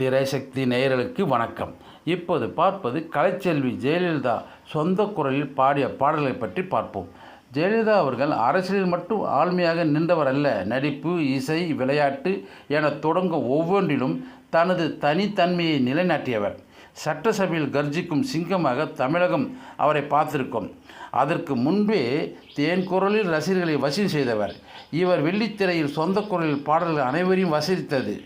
திரைசக்தி நேயர்களுக்கு வணக்கம். இப்போது பார்ப்பது கலைச்செல்வி ஜெயலலிதா சொந்த குரலில் பாடிய பாடல்களை பற்றி பார்ப்போம். ஜெயலலிதா அவர்கள் அரசியலில் மட்டும் ஆழ்மையாக நின்றவர் அல்ல. நடிப்பு இசை விளையாட்டு என தொடங்க ஒவ்வொன்றிலும் தனது தனித்தன்மையை நிலைநாட்டியவர். சட்டசபையில் கர்ஜிக்கும் சிங்கமாக தமிழகம் அவரை பார்த்திருக்கும். அதற்கு முன்பே தேன் குரலில் ரசிகர்களை வசூல் செய்தவர். இவர் வெள்ளித்திரையில் சொந்த குரலில் பாடல்கள் அனைவரையும் வசூலித்தது.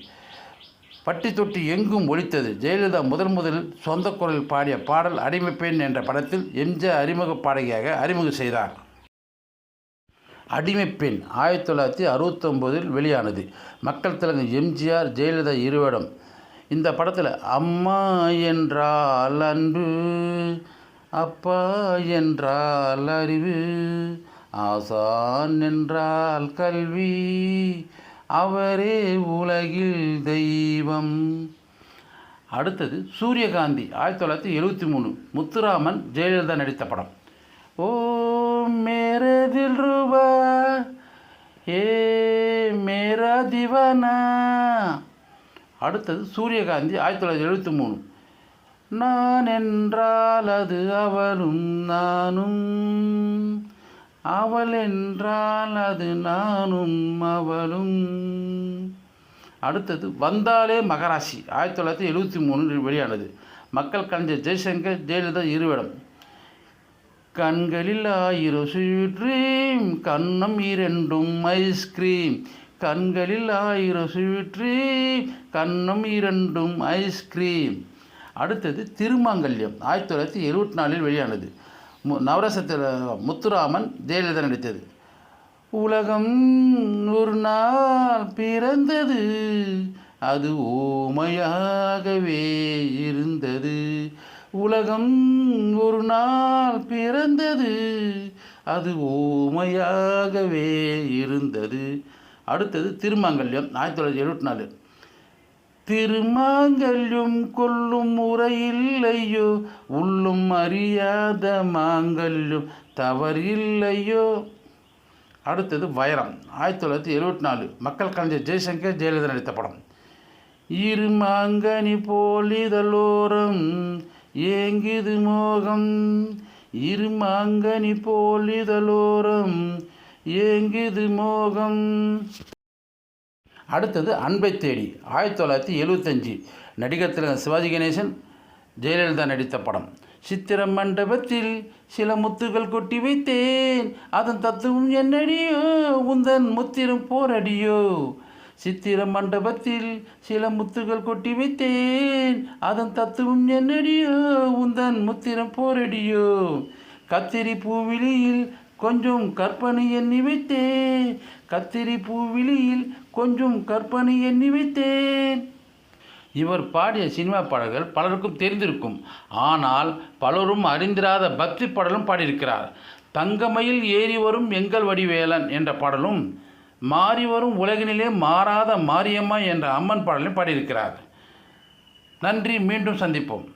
பட்டி தொட்டி எங்கும் ஒலித்தது. ஜெயலலிதா முதன் முதலில் சொந்த குரலில் பாடிய பாடல் அடிமைப்பெண் என்ற படத்தில் எம்ஜிஆர் அறிமுக பாடகியாக அறிமுகம் செய்தார். அடிமைப்பெண் ஆயிரத்தி தொள்ளாயிரத்தி அறுபத்தொம்போதில் வெளியானது. மக்கள் தலைவர் எம்ஜிஆர் ஜெயலலிதா இருவரும். இந்த படத்தில் அம்மா என்றால் அன்பு அப்பா என்றால் அறிவு ஆசான் என்றால் கல்வி அவரே உலகில் தெய்வம். அடுத்தது சூரியகாந்தி ஆயிரத்தி தொள்ளாயிரத்தி எழுபத்தி மூணு முத்துராமன் ஜெயலலிதா நடித்த படம். ஓ மேரே தில் ரூபா ஏ மேரா திவானா. அடுத்தது சூரியகாந்தி ஆயிரத்தி தொள்ளாயிரத்தி எழுபத்தி மூணு. நான் என்றால் அது அவரும் நானும். அவள் என்றால் அது நானும் அவளும். அடுத்தது வந்தாலே மகராசி. ஆயிரத்தி தொள்ளாயிரத்தி எழுபத்தி மூணு வெளியானது. மக்கள் கலைஞர் ஜெய்சங்கர் ஜெயலலிதா இருவிடம் கண்களில் ஆயிரம் ஸ்வீட் ட்ரீம் கண்ணம் இரண்டும் ஐஸ்கிரீம். கண்களில் ஆயிரம் ஸ்வீட் ட்ரீம் கண்ணம் இரண்டும் ஐஸ்கிரீம். அடுத்தது திருமாங்கல்யம். ஆயிரத்தி தொள்ளாயிரத்தி எழுபத்தி நாலில் வெளியானது. நவரசத்தில் முத்துராமன் ஜெயலலிதா நடித்தது. உலகம் ஒரு நாள் பிறந்தது அது ஓமையாகவே இருந்தது. உலகம் ஒரு நாள் பிறந்தது அது ஓமையாகவே இருந்தது. அடுத்தது திருமங்கல்யம் ஆயிரத்தி தொள்ளாயிரத்தி எழுபத்தி நாலு. திருமாங்கல்யம் கொல்லும் முறையில்லையோ? உள்ளும் அறியாத மாங்கல்யம் தவறில்லையோ? அடுத்தது வைரம் ஆயிரத்தி தொள்ளாயிரத்தி எழுபத்தி நாலு. மக்கள் கலைஞர் ஜெய்சங்கர் ஜெயலலிதா நடித்த படம். இருமாங்கனி போலிதலோரம் ஏங்கிது மோகம். இருமாங்கனி போலிதலோரம் ஏங்கிது மோகம். அடுத்தது அன்பை தேடி. ஆயிரத்தி தொள்ளாயிரத்தி எழுபத்தஞ்சி நடிகர் திலகம் சிவாஜி கணேசன் ஜெயலலிதா நடித்த படம். சித்திர மண்டபத்தில் சில முத்துகள் கொட்டி வைத்தேன். அதன் தத்துவம் என்னடியோ? உந்தன் முத்திரம் போரடியோ? சித்திர மண்டபத்தில் சில முத்துகள் கொட்டி வைத்தேன். அதன் தத்துவம் என்னடியோ? உந்தன் முத்திரம் போரடியோ? கத்திரி பூவிலியில் கொஞ்சம் கற்பனையை நிமித்தேன் கத்திரி பூவிலியில் கொஞ்சம் கற்பனையை நிமித்தேன் இவர் பாடிய சினிமா பாடல்கள் பலருக்கும் தெரிந்திருக்கும். ஆனால் பலரும் அறிந்திராத பக்தி பாடலும் பாடியிருக்கிறார். தங்கமையில் ஏறி வரும் எங்கள் வடிவேலன் என்ற பாடலும் மாறி வரும் உலகினிலே மாறாத மாரியம்மா என்ற அம்மன் பாடலையும் பாடியிருக்கிறார். நன்றி மீண்டும் சந்திப்போம்.